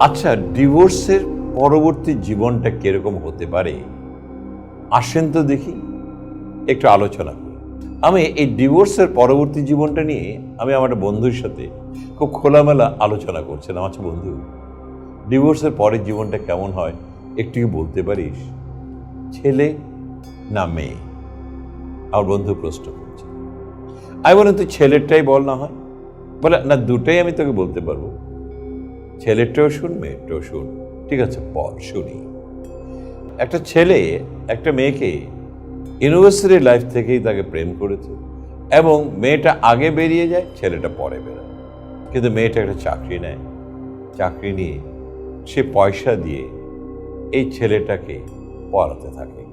আচ্ছা ডিভোর্সের পরবর্তী জীবনটা কীরকম হতে পারে? আসেন তো দেখি, একটু আলোচনা করি। আমি এই ডিভোর্সের পরবর্তী জীবনটা নিয়ে আমি আমার বন্ধুর সাথে খুব খোলামেলা আলোচনা করছিলাম। আচ্ছা বন্ধু, ডিভোর্সের পরের জীবনটা কেমন হয়? একটু কি বলতে পারিস? ছেলে না মেয়ে? আমার বন্ধু প্রশ্ন করছে। আমি বললাম তুই ছেলেরটাই বল না হয়। বলে, না, দুটাই আমি তোকে বলতে পারব। ছেলেরটাও শুন মেয়েটাও শুন। ঠিক আছে, বল, শুনি। একটা ছেলে একটা মেয়েকে ইউনিভার্সিটি লাইফ থেকেই তাকে প্রেম করেছে এবং মেয়েটা আগে বেরিয়ে যায়, ছেলেটা পরে বেরোয়। কিন্তু মেয়েটা একটা চাকরি নেয়। চাকরি নিয়ে সে পয়সা দিয়ে এই ছেলেটাকে পড়াতে থাকে।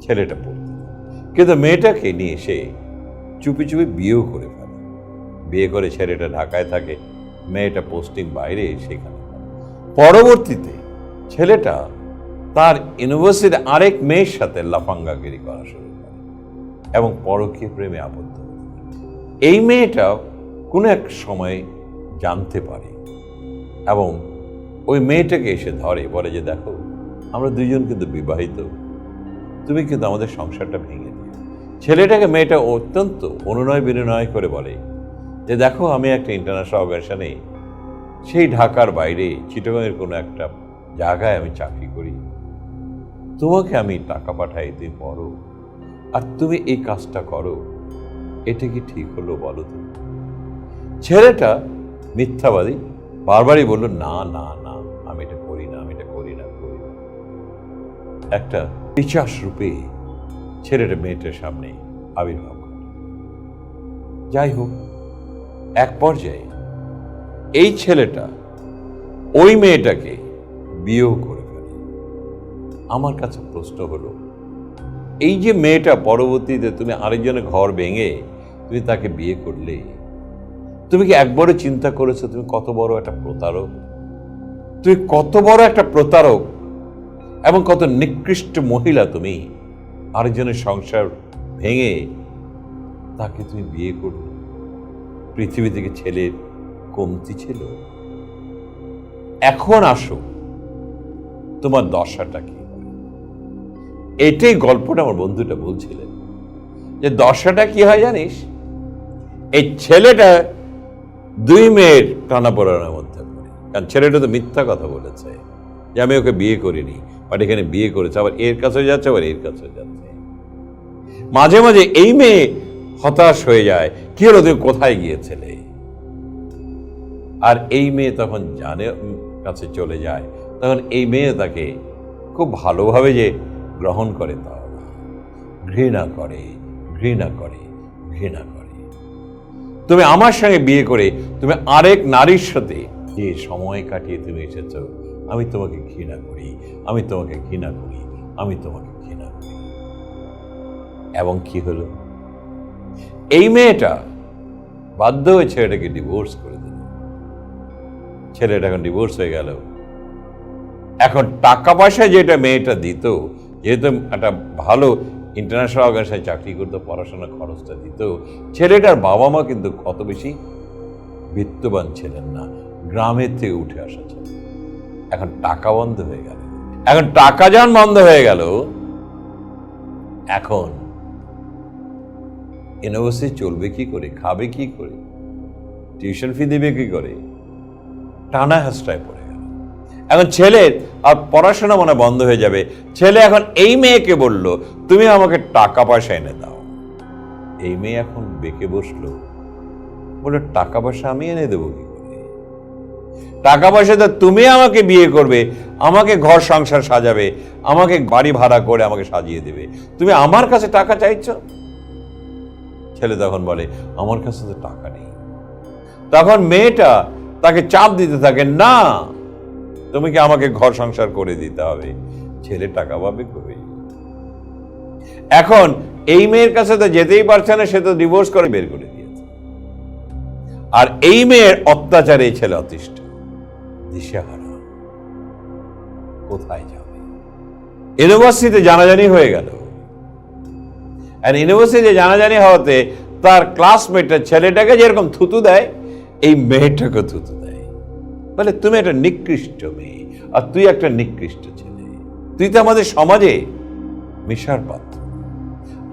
ছেলেটা পড়তে কিন্তু মেয়েটাকে নিয়ে সে চুপি চুপি বিয়েও করে ফেলে। বিয়ে করে ছেলেটা ঢাকায় থাকে। মেয়েটা পোস্টিং বাইরে সেখানে। পরবর্তীতে ছেলেটা তার ইউনিভার্সিটির আরেক মেয়ের সাথে লাফাঙ্গাগিরি করা শুরু করে এবং পরকীয় প্রেমে আবদ্ধ এই মেয়েটা কোনো এক সময় জানতে পারে এবং ওই মেয়েটাকে এসে ধরে, বলে যে দেখো, আমরা দুজন কিন্তু বিবাহিত, তুমি কিন্তু আমাদের সংসারটা ভেঙে দিও ছেলেটাকে মেয়েটা অত্যন্ত অনুনয় বিনয় করে বলে যে দেখো, আমি একটা ইন্টারন্যাশনাল অর্গানাইজেশনে সেই ঢাকার বাইরে, চিটগাঁয়ের কোনো একটা জায়গায় আমি চাকরি করি। তোমাকে আমি টাকা পাঠাই তুমি পড়ো আর তুমি এই কাজটা করো, এটা কি ঠিক হলো বলো তুমি ছেলেটা মিথ্যাবাদী, বারবারই বলল, না না না, আমি এটা করি না, আমি এটা করি না করি না। একটা পিচাস রূপে ছেলেটা মেয়েটার সামনে আবির্ভাব যাই হোক এক পর্যায়ে এই ছেলেটা ওই মেয়েটাকে বিয়েও করে ফেলে। আমার কাছে প্রশ্ন হলো, এই যে মেয়েটা পরবর্তীতে তুমি আরেকজনের ঘর ভেঙে তুমি তাকে বিয়ে করলে, তুমি কি একবারও চিন্তা করেছ তুমি কত বড় একটা প্রতারক? তুমি কত বড় একটা প্রতারক এবং কত নিকৃষ্ট মহিলা তুমি, আরেকজনের সংসার ভেঙে তাকে তুমি বিয়ে করলে? পৃথিবী থেকে ছেলের কমতি ছিল। এখন আসো, তোমার দশাটা কি এটাই গল্পটা আমার বন্ধুটা বলছিলেন, যে দশাটা কি হয় জানিস? এই ছেলেটা দুই মেয়ের টানাপোড়ানোর মধ্যে পড়ে। কারণ ছেলেটা তো মিথ্যা কথা বলেছে, যে আমি ওকে বিয়ে করিনি, বাট এখানে বিয়ে করেছে, আবার এর কাছে যাচ্ছে, আবার এর কাছে যাচ্ছে। মাঝে মাঝে এই মেয়ে হতাশ হয়ে যায়, কি হলো, তুমি কোথায় গিয়েছিলে? আর এই মেয়ে তখন জানে কাছে চলে যায়। তখন এই মেয়ে তাকে খুব ভালোভাবে যে গ্রহণ করে তাও ঘৃণা করে ঘৃণা করে ঘৃণা করে। তুমি আমার সঙ্গে বিয়ে করে, তুমি আরেক নারীর সাথে যে সময় কাটিয়ে তুমি এসেছ, আমি তোমাকে ঘৃণা করি, আমি তোমাকে ঘৃণা করি, আমি তোমাকে ঘৃণা করি। এবং কি হলো? এই মেয়েটা বাধ্য হয়ে ছেলেটাকে ডিভোর্স করে দিল। ছেলেটা এখন ডিভোর্স হয়ে গেল। এখন টাকা পয়সা যেটা মেয়েটা দিত, যেহেতু একটা ভালো ইন্টারন্যাশনাল অর্গানাইজেশনে চাকরি করতো পড়াশোনার খরচটা দিত, ছেলেটার বাবা মা কিন্তু অত বেশি বিত্তবান ছিলেন না। গ্রামের থেকে উঠে আসা ছিল। এখন টাকা বন্ধ হয়ে গেল। এখন টাকা যান বন্ধ হয়ে গেল, এখন ইউনিভার্সিটি চলবে কি করে? খাবে কি করে? টিউশন ফি দেবে কি করে? টানা হাসটায় পড়ে গেল। এখন ছেলের আর পড়াশোনা মনে বন্ধ হয়ে যাবে। ছেলে এখন এই মেয়েকে বলল, তুমি আমাকে টাকা পয়সা এনে দাও। এই মেয়ে এখন বেঁকে বসল। বলে টাকা পয়সা আমি এনে দেবো কি করে? টাকা পয়সা তো তুমি আমাকে বিয়ে করবে, আমাকে ঘর সংসার সাজাবে, আমাকে বাড়ি ভাড়া করে আমাকে সাজিয়ে দেবে। তুমি আমার কাছে টাকা চাইছো? ছেলে তখন বলে, আমার কাছে তো টাকা নেই। তখন মেয়েটা তাকে চাপ দিতে থাকে, না, তুমি কি আমাকে ঘর সংসার করে দিতে হবে? ছেলে টাকা পাবে কবে? এখন এই মেয়ের কাছে তো যেতেই পারছে না, সে তো ডিভোর্স করে বের করে দিয়েছে। আর এই মেয়ের অত্যাচারে এই ছেলে অতিষ্ঠ। দিশেহারা। কোথায় যাবে? ইউনিভার্সিটিতে জানাজানি হয়ে গেল। আর ইউনিভার্সিটিতে জানাজানি হওয়াতে তার ক্লাসমেটের ছেলেটাকে যেরকম থুতু দেয়, এই মেয়েটাকে থুতু দেয়। বলে, তুমি একটা নিকৃষ্ট মেয়ে, আর তুই একটা নিকৃষ্ট ছেলে। তুই তো আমাদের সমাজে মিশার পাত্র।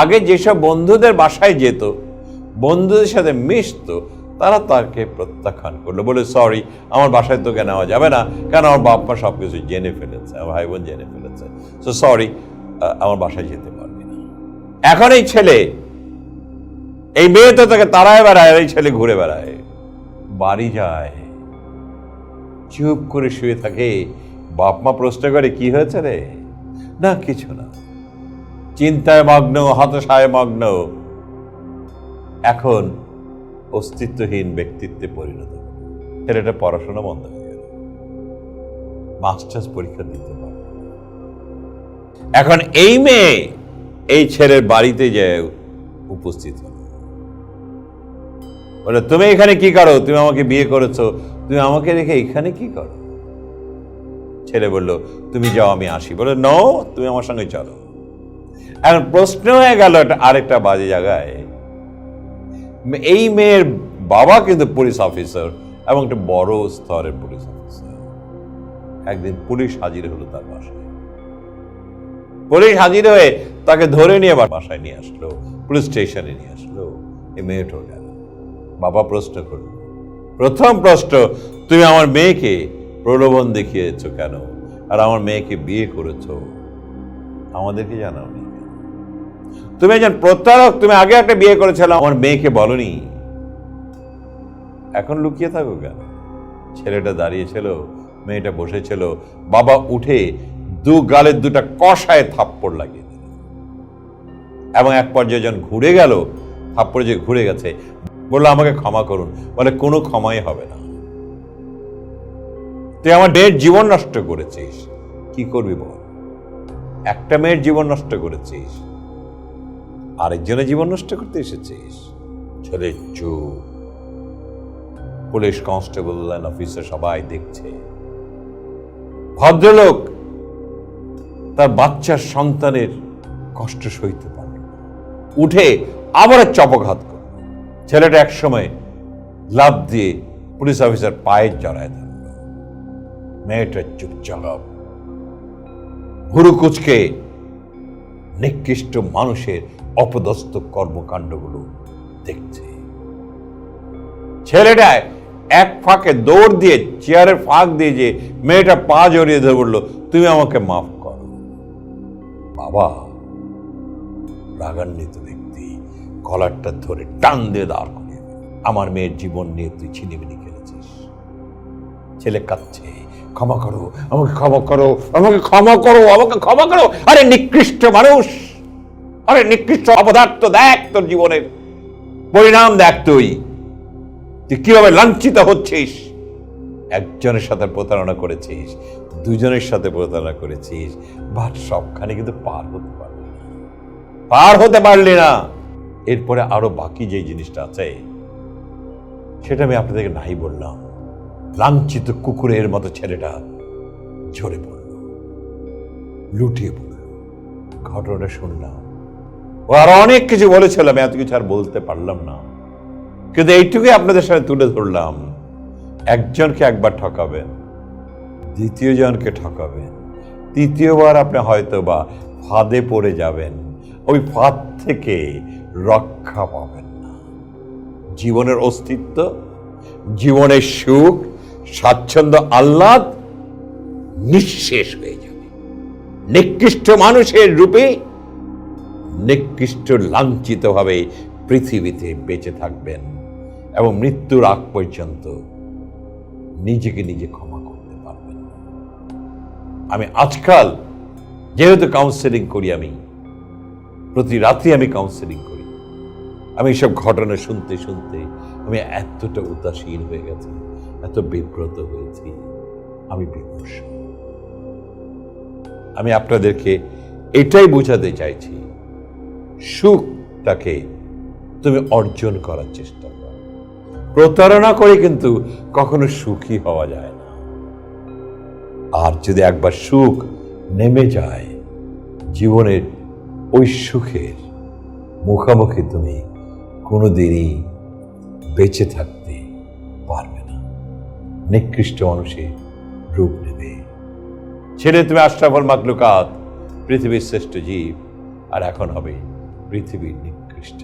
আগে যেসব বন্ধুদের বাসায় যেত, বন্ধুদের সাথে মিশতো, তারা তাকে প্রত্যাখ্যান করল। বলে সরি আমার বাসায় তোকে নেওয়া যাবে না, কেন আমার বাপ মা সব কিছু জেনে ফেলেছে, আমার ভাই বোন জেনে ফেলেছে। সো সরি আমার বাসায় যেতে এখন এই ছেলে, এই মেয়ে তো তাকে তারায় বেড়ায়, এই ছেলে ঘুরে বেড়ায়। বাড়ি যায়, চুপ করে শুয়ে থাকে। বাপ মা প্রশ্ন করে, কি হয়েছে রে? না, কিছু না। চিন্তায় মগ্ন, হতাশায় মগ্ন। এখন অস্তিত্বহীন ব্যক্তিত্বে পরিণত ছেলেটা পড়াশোনা বন্ধ হয়ে গেল। মাস্টার্স পরীক্ষা দিতে পারল না। এখন এই মেয়ে এই ছেলের বাড়িতে যে উপস্থিত হলো। বলে, তুমি এখানে কি করো? তুমি আমাকে বিয়ে করেছ। তুমি আমাকে রেখে এখানে কি করো? ছেলে বলল, তুমি যাও, আমি আসি। বলে, ন, তুমি আমার সঙ্গে চলো। এখন প্রশ্ন হয়ে গেল আরেকটা বাজে জায়গায়। এই মেয়ের বাবা কিন্তু পুলিশ অফিসার এবং একটা বড় স্তরের পুলিশ অফিসার। একদিন পুলিশ হাজির হলো তার বাসায়। পুলিশ হাজির হয়ে তাকে ধরে নিয়ে আবার বাসায় নিয়ে আসলো, পুলিশ স্টেশনে নিয়ে আসলো। এই মেয়েটাও গেল। বাবা প্রশ্ন করল, প্রথম প্রশ্ন, তুমি আমার মেয়েকে প্রলোভন দেখিয়েছো কেন? আর আমার মেয়েকে বিয়ে করেছ? আমাদেরকে জানাওনি? তুমি একজন প্রতারক, তুমি আগে একটা বিয়ে করেছিল, আমার মেয়েকে বলনি। এখন লুকিয়ে থাকো কেন? ছেলেটা দাঁড়িয়েছিল, মেয়েটা বসেছিল। বাবা উঠে দু গালের দুটা কষায় থাপ্পড় লাগিয়ে এবং এক পর্যায়ে যখন ঘুরে গেল, থাপ্পড় যে ঘুরে গেছে, বলল, আমাকে ক্ষমা করুন। বলে, কোনো ক্ষমাই হবে না। তুই আমার মেয়ের জীবন নষ্ট করেছিস। কি করবি বল? একটা মেয়ের জীবন নষ্ট করেছিস। আরেকজনের জীবন নষ্ট করতে এসেছিস। ছেলে চুপ পুলিশ কনস্টেবল অফিসার সবাই দেখছে। ভদ্রলোক তার বাচ্চার সন্তানের কষ্ট সইতে। উঠে আবার চপঘাত করল ছেলেটা এক সময় লাভ দিয়ে পুলিশ অফিসার পায়ের জড়ায় ধরল। মেয়েটা চুপচাপ হুরু কুচকে নিকৃষ্ট মানুষের অপদস্থ কর্মকাণ্ডগুলো দেখছে। ছেলেটা এক ফাঁকে দৌড় দিয়ে চেয়ারের ফাঁক দিয়ে যে মেয়েটা পা জড়িয়ে ধরে বলল, তুমি আমাকে মাফ করো। বাবা রাগান্বিত ব্যক্তি, কলারটা ধরে টান দিয়ে দাঁড় করিয়ে। আমার মেয়ের জীবন নিয়ে তুই ছিনিমিনি খেলেছিস। ছেলে কাঁদছে, ক্ষমা করো, আমাকে ক্ষমা করো, আমাকে ক্ষমা করো, আমাকে ক্ষমা করো। আরে নিকৃষ্ট মানুষ, আরে নিকৃষ্ট অপদার্থ দেখ তোর জীবনের। পরিণাম দেখ তুই তুই কীভাবে লাঞ্ছিত হচ্ছিস? একজনের সাথে প্রতারণা করেছিস, দুজনের সাথে প্রতারণা করেছিস, বাট সবখানে কিন্তু পার হতে পারলি না। পার হতে পারলি না। এরপরে আরও বাকি যে জিনিসটা আছে, সেটা আমি আপনাদেরকে নাই বললাম। লাঞ্ছিত কুকুরের মতো ছেলেটা ঝরে পড়ল, লুটিয়ে পড়ল। ঘটনাটা শুনলাম। ও আর অনেক কিছু বলেছিল, আমি এত কিছু আর বলতে পারলাম না। কিন্তু এইটুকুই আপনাদের সামনে তুলে ধরলাম। একজনকে একবার ঠকাবেন দ্বিতীয় জনকে ঠকাবেন, তৃতীয়বার আপনি হয়তো বা ফাঁদে পড়ে যাবেন। ওই ফাঁদ থেকে রক্ষা পাবেন না। জীবনের অস্তিত্ব, জীবনের সুখ, স্বাচ্ছন্দ্য, আহ্লাদ নিঃশেষ হয়ে যাবে। নিকৃষ্ট মানুষের রূপে নিকৃষ্ট লাঞ্ছিতভাবে পৃথিবীতে বেঁচে থাকবেন এবং মৃত্যুর আগ পর্যন্ত নিজেকে নিজে ক্ষমা করতে পারবেন আমি আজকাল যেহেতু কাউন্সেলিং করি আমি প্রতি রাত্রি আমি কাউন্সেলিং করি। আমি এসব ঘটনা শুনতে শুনতে আমি এতটা উদাসীন হয়ে গেছি, এত বিব্রত হয়েছি, আমি বিমর্ষ আমি আপনাদেরকে এটাই বোঝাতে চাইছি সুখটাকে তুমি অর্জন করার চেষ্টা করো। প্রতারণা করে কিন্তু কখনো সুখী হওয়া যায় না। আর যদি একবার সুখ নেমে যায়, জীবনের ওই সুখের মুখামুখি তুমি কোনোদিনই বেঁচে থাকতে পারবে না। নিকৃষ্ট মানুষে রূপ নেবে। ছেড়ে তুমি আশরাফল মাকলুকাত পৃথিবীর শ্রেষ্ঠ জীব, আর এখন হবে পৃথিবীর নিকৃষ্ট